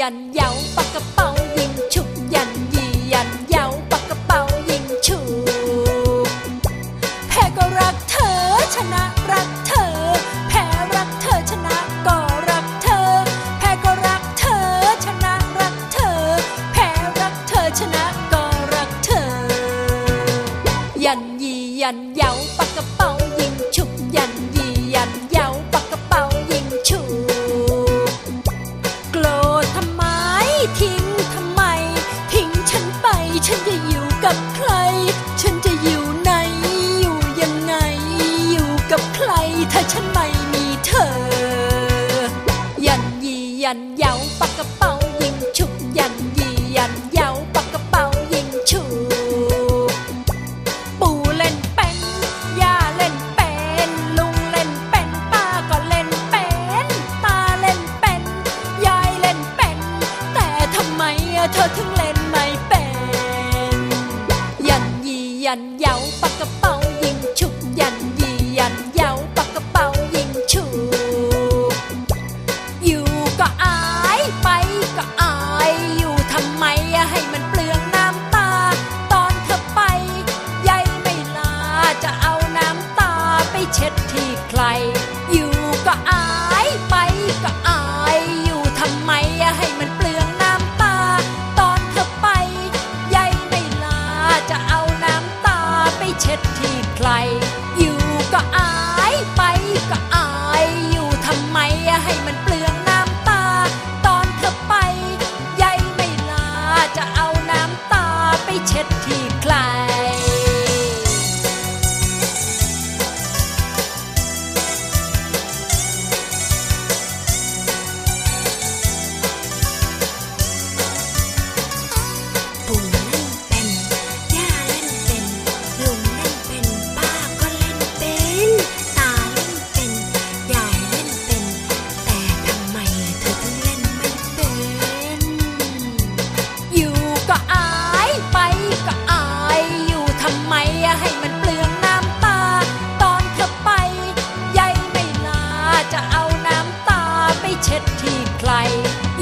ยันเยาปากกระเป๋ายิงฉุกยันยียันเยาปากกระเป๋ายิงฉุกแพ้ก็รักเธอชนะรักเธอ แพ้รักเธอชนะก็รักเธอ แพ้ก็รักเธอชนะรักเธอ แพ้รักเธอชนะก็รักเธอ ยันยียันเยาปากกระเป๋ายิงฉุก เหยาปากกระเป๋ายิงฉุบยันยียันเหยาปากกระเป๋ายิงฉุบปู่เล่นเป็นย่าเล่นเป็น ลุงเล่นเป็นป้าก็เล่นเป็นตาเล่นเป็นยายเล่นเป็น แต่ทำไมเธอถึงเล่นไม่เป็น ยันยียันเหยาปากกระเป๋า ก็อายอยู่ทำไมให้มันเปลืองน้ำตา ตอนเธอไปยายไม่ลาจะเอาน้ำตาไปเช็ดที่ใคร อยู่ก็อายไปก็อายอยู่ทำไมให้มันเปลืองน้ำตา ตอนเธอไปยายไม่ลาจะเอาน้ำตาไปเช็ดที่ใคร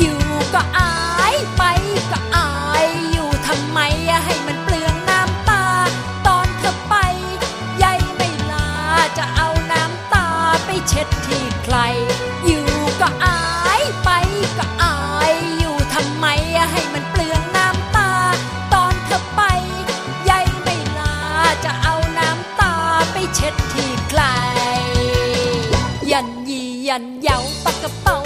อยู่ก็อายไปก็อาย อยู่ทำไมให้มันเปลืองน้ำตา ตอนเธอไปยายไม่ลาจะเอาน้ำตาไปเช็ดที่ใคร อยู่ก็อายไปก็อาย อยู่ทำไมให้มันเปลืองน้ำตา ตอนเธอไปยายไม่ลาจะเอาน้ำตาไปเช็ดที่ใคร ยันยียันเหยาปากกระเป๋า